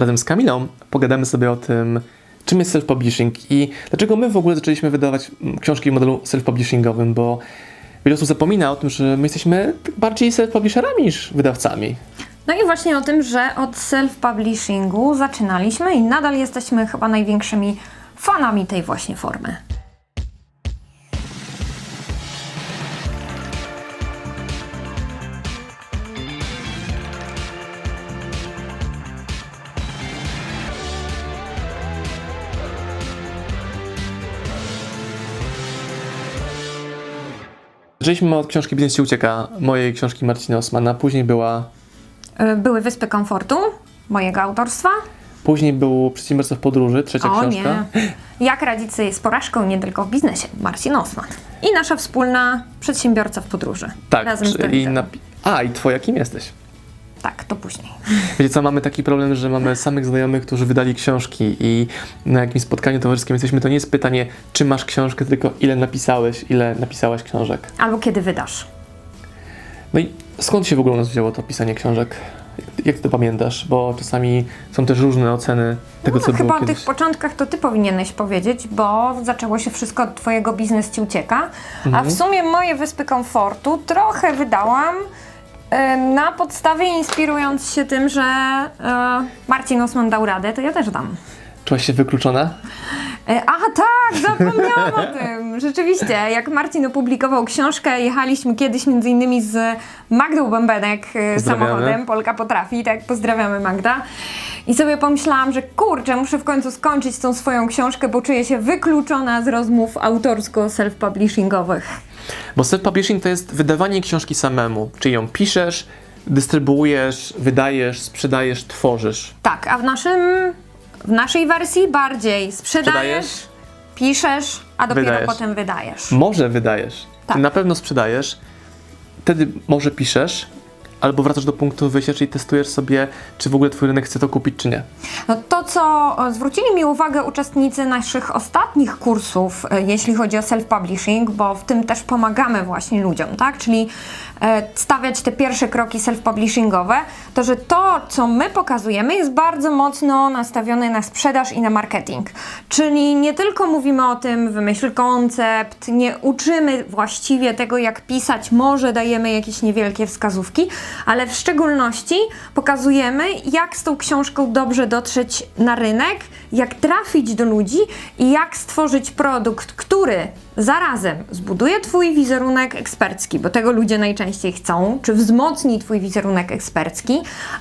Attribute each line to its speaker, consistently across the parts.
Speaker 1: razem z Kamilą pogadamy sobie o tym, czym jest self-publishing i dlaczego my w ogóle zaczęliśmy wydawać mm, książki w modelu self-publishingowym, bo wiele osób zapomina o tym, że my jesteśmy bardziej self-publisherami niż wydawcami.
Speaker 2: No i właśnie o tym, że od self-publishingu zaczynaliśmy i nadal jesteśmy chyba największymi fanami tej właśnie formy.
Speaker 1: Zaczęliśmy od książki Biznes Ci Ucieka, mojej książki Marcina Osmana, później była,
Speaker 2: Y, Były Wyspy Komfortu, mojego autorstwa.
Speaker 1: później był Przedsiębiorca w podróży, trzecia
Speaker 2: o
Speaker 1: książka.
Speaker 2: nie. Jak radzić sobie z porażką nie tylko w biznesie, Marcin Osman. I nasza wspólna Przedsiębiorca w podróży.
Speaker 1: Tak,
Speaker 2: Razem z
Speaker 1: czyli napi- A, i twoja kim jesteś?
Speaker 2: Tak, to później.
Speaker 1: Wiecie co, mamy taki problem, że mamy samych znajomych, którzy wydali książki i na jakimś spotkaniu towarzyskim jesteśmy, to nie jest pytanie, czy masz książkę, tylko ile napisałeś, ile napisałaś książek.
Speaker 2: Albo kiedy wydasz.
Speaker 1: No i skąd się w ogóle u nas wzięło to pisanie książek? Jak- ty to pamiętasz? Bo czasami są też różne oceny tego,
Speaker 2: No,
Speaker 1: co
Speaker 2: chyba
Speaker 1: było
Speaker 2: o
Speaker 1: kiedyś.
Speaker 2: tych początkach to ty powinieneś powiedzieć, bo zaczęło się wszystko od twojego biznes ci ucieka. A w sumie moje wyspy komfortu trochę wydałam na podstawie inspirując się tym, że e, Marcin Osman dał radę, to ja też dam.
Speaker 1: Czułaś się wykluczona?
Speaker 2: E, A tak, zapomniałam o tym. Rzeczywiście, jak Marcin opublikował książkę, jechaliśmy kiedyś między innymi z Magdą Bębenek e, samochodem, Polka potrafi, tak, pozdrawiamy Magda. I sobie pomyślałam, że kurczę, muszę w końcu skończyć tą swoją książkę, bo czuję się wykluczona z rozmów autorsko-self-publishingowych.
Speaker 1: Bo self-publishing to jest wydawanie książki samemu, czyli ją piszesz, dystrybuujesz, wydajesz, sprzedajesz, tworzysz.
Speaker 2: Tak, a w naszym, w naszej wersji bardziej sprzedajesz,
Speaker 1: Sprzedajesz?
Speaker 2: piszesz, a dopiero
Speaker 1: Wydajesz.
Speaker 2: potem wydajesz.
Speaker 1: Może wydajesz.
Speaker 2: Tak.
Speaker 1: Ty na pewno sprzedajesz, wtedy może piszesz, albo wracasz do punktu wyjścia, czyli testujesz sobie, czy w ogóle twój rynek chce to kupić, czy nie.
Speaker 2: No to, co e, zwrócili mi uwagę uczestnicy naszych ostatnich kursów, e, jeśli chodzi o self-publishing, bo w tym też pomagamy właśnie ludziom, tak? Czyli e, stawiać te pierwsze kroki self-publishingowe, to że to, co my pokazujemy, jest bardzo mocno nastawione na sprzedaż i na marketing. Czyli nie tylko mówimy o tym, wymyśl koncept, nie uczymy właściwie tego, jak pisać, może dajemy jakieś niewielkie wskazówki, ale w szczególności pokazujemy, jak z tą książką dobrze dotrzeć na rynek, jak trafić do ludzi i jak stworzyć produkt, który zarazem zbuduje Twój wizerunek ekspercki, bo tego ludzie najczęściej chcą, czy wzmocni Twój wizerunek ekspercki,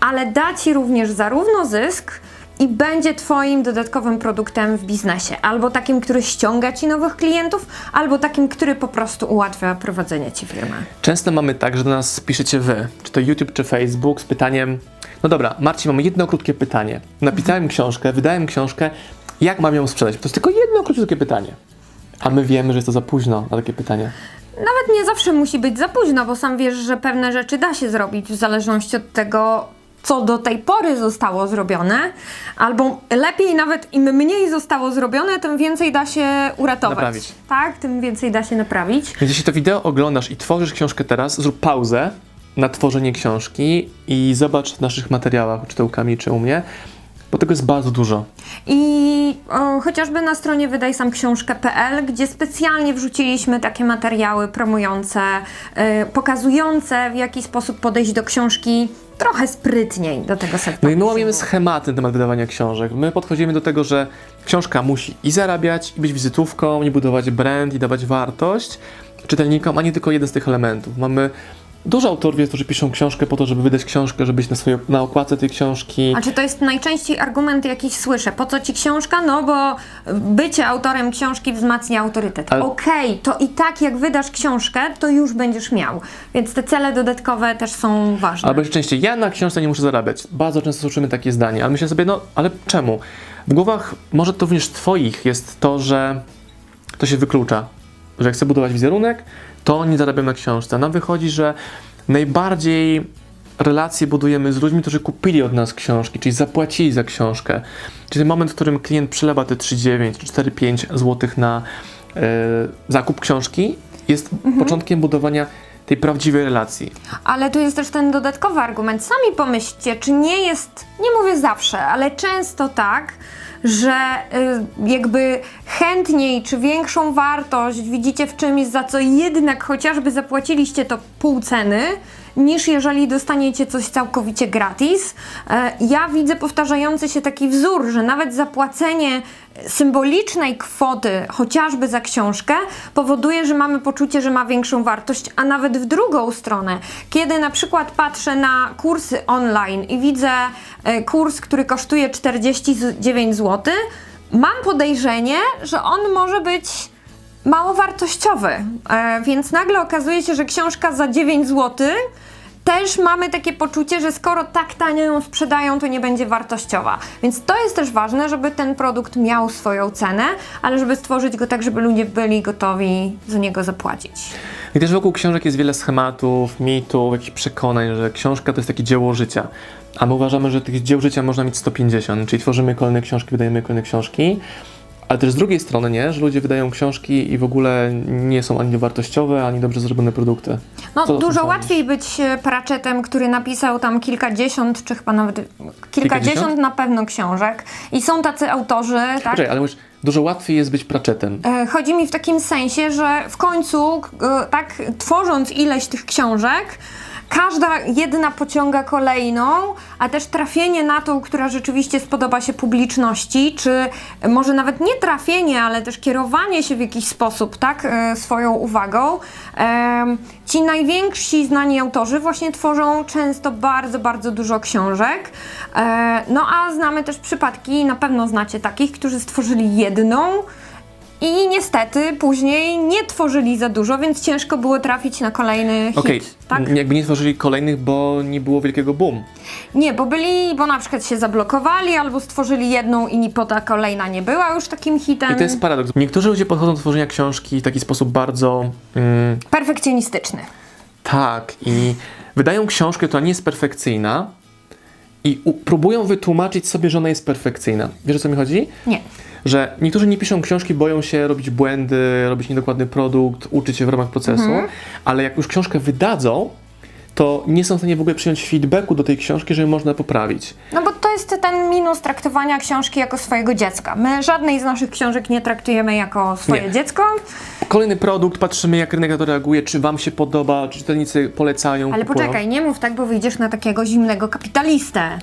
Speaker 2: ale da Ci również zarówno zysk, i będzie Twoim dodatkowym produktem w biznesie. Albo takim, który ściąga Ci nowych klientów, albo takim, który po prostu ułatwia prowadzenie Ci firmy.
Speaker 1: Często mamy tak, że do nas piszecie wy, czy to YouTube, czy Facebook, z pytaniem: No dobra, Marcin, mamy jedno krótkie pytanie. Napisałem książkę, wydałem książkę, jak mam ją sprzedać? To jest tylko jedno krótkie pytanie. A my wiemy, że jest to za późno na takie pytanie.
Speaker 2: Nawet nie zawsze musi być za późno, bo sam wiesz, że pewne rzeczy da się zrobić w zależności od tego, co do tej pory zostało zrobione, albo lepiej nawet im mniej zostało zrobione, tym więcej da się uratować.
Speaker 1: Naprawić.
Speaker 2: Tak, tym więcej da się naprawić.
Speaker 1: Więc jeśli to wideo oglądasz i tworzysz książkę teraz, zrób pauzę na tworzenie książki i zobacz w naszych materiałach, czy to u Kamili, czy u mnie, bo tego jest bardzo dużo.
Speaker 2: I o, chociażby na stronie wydajsamksiążkę.pl, gdzie specjalnie wrzuciliśmy takie materiały promujące, y, pokazujące w jaki sposób podejść do książki trochę sprytniej do tego self
Speaker 1: No i my łamiemy schematy na temat wydawania książek. My podchodzimy do tego, że książka musi i zarabiać, i być wizytówką, i budować brand, i dawać wartość czytelnikom, a nie tylko jeden z tych elementów. Mamy dużo autorów, jest, którzy piszą książkę po to, żeby wydać książkę, żeby być na, swojej, na okładce tej książki.
Speaker 2: A czy to jest najczęściej argument jakiś słyszę? Po co ci książka? No bo bycie autorem książki wzmacnia autorytet.
Speaker 1: Ale-
Speaker 2: Okej, to i tak jak wydasz książkę, to już będziesz miał. Więc te cele dodatkowe też są ważne.
Speaker 1: Albo jeszcze częściej, ja na książce nie muszę zarabiać. Bardzo często słyszymy takie zdanie, ale myślę sobie, no ale czemu? W głowach może to również twoich jest to, że to się wyklucza. Że jak chcę budować wizerunek, to nie zarabiam na książce. Nam wychodzi, że najbardziej relacje budujemy z ludźmi, którzy kupili od nas książki, czyli zapłacili za książkę. Czyli ten moment, w którym klient przelewa te 3,9 czy 4,5 zł na e, zakup książki, jest początkiem budowania tej prawdziwej relacji.
Speaker 2: Ale tu jest też ten dodatkowy argument. Sami pomyślcie, czy nie jest, nie mówię zawsze, ale często tak, że y, jakby chętniej czy większą wartość widzicie w czymś, za co jednak chociażby zapłaciliście to pół ceny, niż jeżeli dostaniecie coś całkowicie gratis. E, Ja widzę powtarzający się taki wzór, że nawet zapłacenie symbolicznej kwoty, chociażby za książkę, powoduje, że mamy poczucie, że ma większą wartość, a nawet w drugą stronę. Kiedy na przykład patrzę na kursy online i widzę e, kurs, który kosztuje 49 zł, mam podejrzenie, że on może być mało wartościowy. E, więc nagle okazuje się, że książka za 9 zł też mamy takie poczucie, że skoro tak tanio ją sprzedają, to nie będzie wartościowa. Więc to jest też ważne, żeby ten produkt miał swoją cenę, ale żeby stworzyć go tak, żeby ludzie byli gotowi za niego zapłacić.
Speaker 1: I też wokół książek jest wiele schematów, mitów, jakichś przekonań, że książka to jest takie dzieło życia. A my uważamy, że tych dzieł życia można mieć 150, czyli tworzymy kolejne książki, wydajemy kolejne książki. Ale też z drugiej strony nie, że ludzie wydają książki i w ogóle nie są ani wartościowe, ani dobrze zrobione produkty.
Speaker 2: No,
Speaker 1: Co
Speaker 2: dużo łatwiej być e, Pratchettem, który napisał tam kilkadziesiąt, czy chyba nawet kilkadziesiąt,
Speaker 1: Kilkadziesiąt?
Speaker 2: na pewno książek. I są tacy autorzy, tak?
Speaker 1: Poczekaj, ale mówisz, dużo łatwiej jest być Pratchettem.
Speaker 2: E, Chodzi mi w takim sensie, że w końcu, e, tak tworząc ileś tych książek, każda jedna pociąga kolejną, a też trafienie na tą, która rzeczywiście spodoba się publiczności, czy może nawet nie trafienie, ale też kierowanie się w jakiś sposób, tak, e, swoją uwagą. Ci najwięksi znani autorzy właśnie tworzą często bardzo, bardzo dużo książek. E, No a znamy też przypadki, na pewno znacie takich, którzy stworzyli jedną, i niestety później nie tworzyli za dużo, więc ciężko było trafić na kolejny
Speaker 1: Okej,
Speaker 2: hit. Tak?
Speaker 1: n- jakby nie tworzyli kolejnych, bo nie było wielkiego boom.
Speaker 2: Nie, bo byli, bo na przykład się zablokowali, albo stworzyli jedną i ni- ta kolejna nie była już takim hitem.
Speaker 1: I to jest paradoks. Niektórzy ludzie podchodzą do tworzenia książki w taki sposób bardzo mm,
Speaker 2: Perfekcjonistyczny.
Speaker 1: tak i wydają książkę, która nie jest perfekcyjna i u- próbują wytłumaczyć sobie, że ona jest perfekcyjna. Wiesz o co mi chodzi?
Speaker 2: Nie.
Speaker 1: Że niektórzy nie piszą książki, boją się robić błędy, robić niedokładny produkt, uczyć się w ramach procesu,
Speaker 2: Mhm.
Speaker 1: ale jak już książkę wydadzą, to nie są w stanie w ogóle przyjąć feedbacku do tej książki, że ją można poprawić.
Speaker 2: No bo to jest ten minus traktowania książki jako swojego dziecka. My żadnej z naszych książek nie traktujemy jako swoje
Speaker 1: Nie.
Speaker 2: dziecko,
Speaker 1: Kolejny produkt, patrzymy jak rynek na to reaguje, czy wam się podoba, czy czytelnicy polecają.
Speaker 2: ale
Speaker 1: kupują.
Speaker 2: poczekaj, nie mów tak, bo wyjdziesz na takiego zimnego kapitalistę.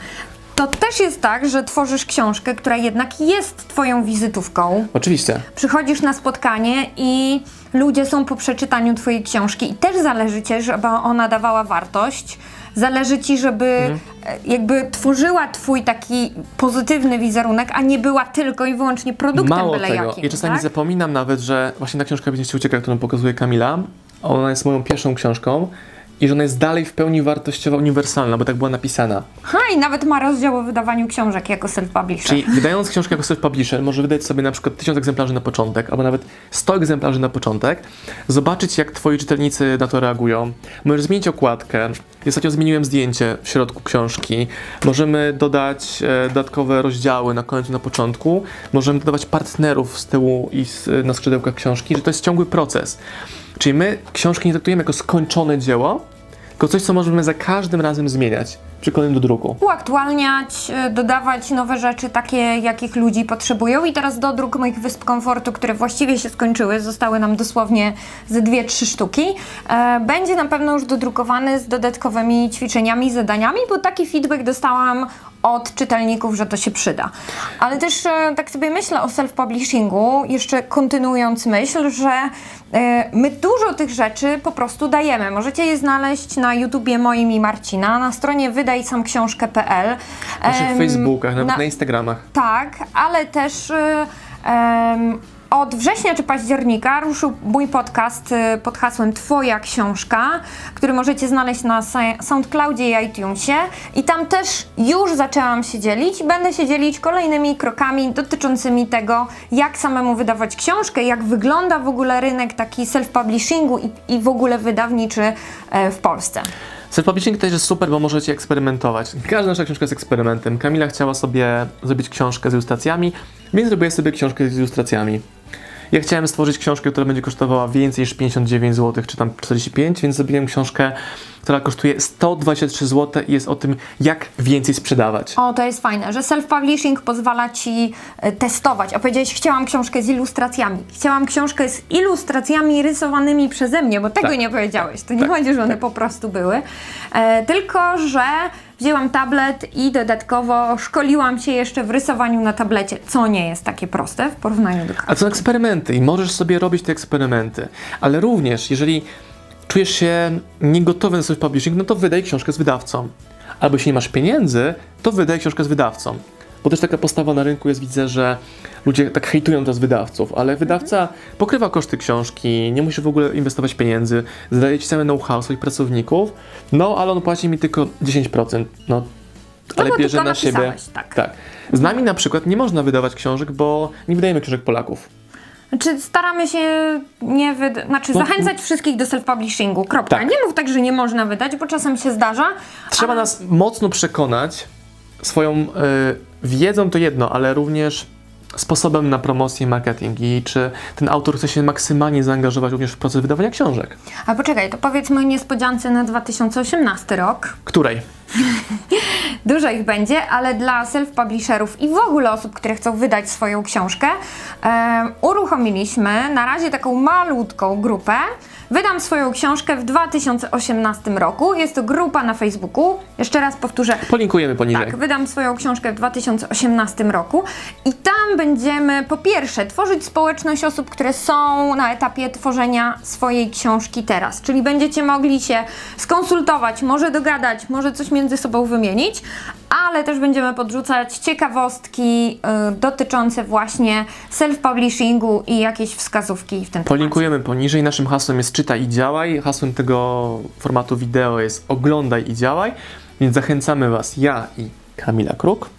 Speaker 2: To też jest tak, że tworzysz książkę, która jednak jest twoją wizytówką.
Speaker 1: Oczywiście.
Speaker 2: przychodzisz na spotkanie i ludzie są po przeczytaniu Twojej książki i też zależy Ci, żeby ona dawała wartość. Zależy Ci, żeby
Speaker 1: Mhm.
Speaker 2: e, jakby tworzyła Twój taki pozytywny wizerunek, a nie była tylko i wyłącznie produktem
Speaker 1: Mało
Speaker 2: byle
Speaker 1: tego,
Speaker 2: jakim.
Speaker 1: ja czasami
Speaker 2: tak?
Speaker 1: zapominam nawet, że właśnie ta książka Będzie ucieka, którą pokazuje Kamila, ona jest moją pierwszą książką i że ona jest dalej w pełni wartościowa, uniwersalna, bo tak była napisana.
Speaker 2: Ha, i nawet ma rozdział o wydawaniu książek jako self-publisher.
Speaker 1: Czyli wydając książkę jako self-publisher, może wydać sobie na przykład 1000 egzemplarzy na początek, albo nawet 100 egzemplarzy na początek, zobaczyć jak twoi czytelnicy na to reagują. Możesz zmienić okładkę. Ja Ostatnio zmieniłem zdjęcie w środku książki. Możemy dodać e, dodatkowe rozdziały na końcu, na początku. Możemy dodawać partnerów z tyłu i z, na skrzydełkach książki, że to jest ciągły proces. Czyli my książki nie traktujemy jako skończone dzieło, tylko coś, co możemy za każdym razem zmieniać przy kolejnym do druku.
Speaker 2: uaktualniać, e, dodawać nowe rzeczy, takie jakich ludzi potrzebują. I teraz dodruk moich wysp komfortu, które właściwie się skończyły, zostały nam dosłownie ze dwie, trzy sztuki, e, będzie na pewno już dodrukowany z dodatkowymi ćwiczeniami, zadaniami, bo taki feedback dostałam od czytelników, że to się przyda. Ale też e, tak sobie myślę o self-publishingu, jeszcze kontynuując myśl, że e, my dużo tych rzeczy po prostu dajemy. Możecie je znaleźć na YouTubie moim i Marcina, na stronie wydajsamksiążkę.pl.
Speaker 1: W naszych Facebookach, nawet
Speaker 2: na-
Speaker 1: na Instagramach.
Speaker 2: tak, ale też em, od września czy października ruszył mój podcast y, pod hasłem Twoja książka, który możecie znaleźć na SoundCloudzie i iTunesie. I tam też już zaczęłam się dzielić. Będę się dzielić kolejnymi krokami dotyczącymi tego, jak samemu wydawać książkę, jak wygląda w ogóle rynek taki self-publishingu i, i w ogóle wydawniczy e, w Polsce.
Speaker 1: Self-publishing też jest super, bo możecie eksperymentować. Każda nasza książka jest eksperymentem. Kamila chciała sobie zrobić książkę z ilustracjami, więc zrobiła sobie książkę z ilustracjami. Ja chciałem stworzyć książkę, która będzie kosztowała więcej niż 59 zł, czy tam 45, więc zrobiłem książkę, która kosztuje 123 zł i jest o tym, jak więcej sprzedawać.
Speaker 2: O, to jest fajne, że self-publishing pozwala ci e, testować. A powiedziałeś, chciałam książkę z ilustracjami. Chciałam książkę z ilustracjami rysowanymi przeze mnie, bo tego
Speaker 1: Tak.
Speaker 2: nie powiedziałeś. To nie
Speaker 1: Tak.
Speaker 2: chodzi, że one po prostu były. E, tylko, że wzięłam tablet i dodatkowo szkoliłam się jeszcze w rysowaniu na tablecie, co nie jest takie proste w porównaniu do
Speaker 1: A to są eksperymenty i możesz sobie robić te eksperymenty, ale również jeżeli czujesz się niegotowy na self-publishing, no to wydaj książkę z wydawcą. Albo jeśli nie masz pieniędzy, to wydaj książkę z wydawcą. Bo też taka postawa na rynku jest, widzę, że ludzie tak hejtują teraz wydawców, ale wydawca pokrywa koszty książki, nie musi w ogóle inwestować pieniędzy, zdaje ci całe know-how swoich pracowników, no ale on płaci mi tylko 10%, no ale
Speaker 2: bo
Speaker 1: bierze na siebie.
Speaker 2: tak.
Speaker 1: tak. Z nami na przykład nie można wydawać książek, bo nie wydajemy książek Polaków.
Speaker 2: Znaczy, staramy się nie wyd- znaczy,
Speaker 1: No,
Speaker 2: zachęcać wszystkich do self-publishingu. Kropka.
Speaker 1: Tak.
Speaker 2: Nie mów tak, że nie można wydać, bo czasem się zdarza.
Speaker 1: Trzeba
Speaker 2: ale-
Speaker 1: nas mocno przekonać swoją y, wiedzą to jedno, ale również sposobem na promocję i marketing i czy ten autor chce się maksymalnie zaangażować również w proces wydawania książek.
Speaker 2: A poczekaj, to powiedzmy o niespodziance na 2018 rok.
Speaker 1: Której?
Speaker 2: Dużo ich będzie, ale dla self-publisherów i w ogóle osób, które chcą wydać swoją książkę, em, uruchomiliśmy na razie taką malutką grupę. Wydam swoją książkę w 2018 roku. Jest to grupa na Facebooku. Jeszcze raz powtórzę.
Speaker 1: Polinkujemy poniżej.
Speaker 2: Tak, wydam swoją książkę w 2018 roku i tam będziemy po pierwsze tworzyć społeczność osób, które są na etapie tworzenia swojej książki teraz, czyli będziecie mogli się skonsultować, może dogadać, może coś między sobą wymienić, ale też będziemy podrzucać ciekawostki y, dotyczące właśnie self-publishingu i jakieś wskazówki w ten temat.
Speaker 1: Polinkujemy poniżej. Naszym hasłem jest czytaj i działaj. Hasłem tego formatu wideo jest oglądaj i działaj. Więc zachęcamy Was, ja i Kamila Kruk,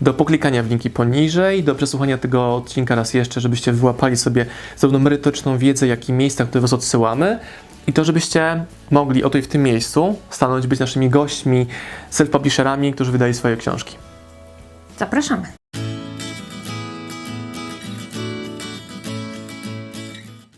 Speaker 1: do poklikania w linki poniżej, do przesłuchania tego odcinka raz jeszcze, żebyście wyłapali sobie zarówno merytoryczną wiedzę, jak i miejsca, które Was odsyłamy. I to, żebyście mogli oto i w tym miejscu stanąć, być naszymi gośćmi, self-publisherami, którzy wydają swoje książki.
Speaker 2: Zapraszamy.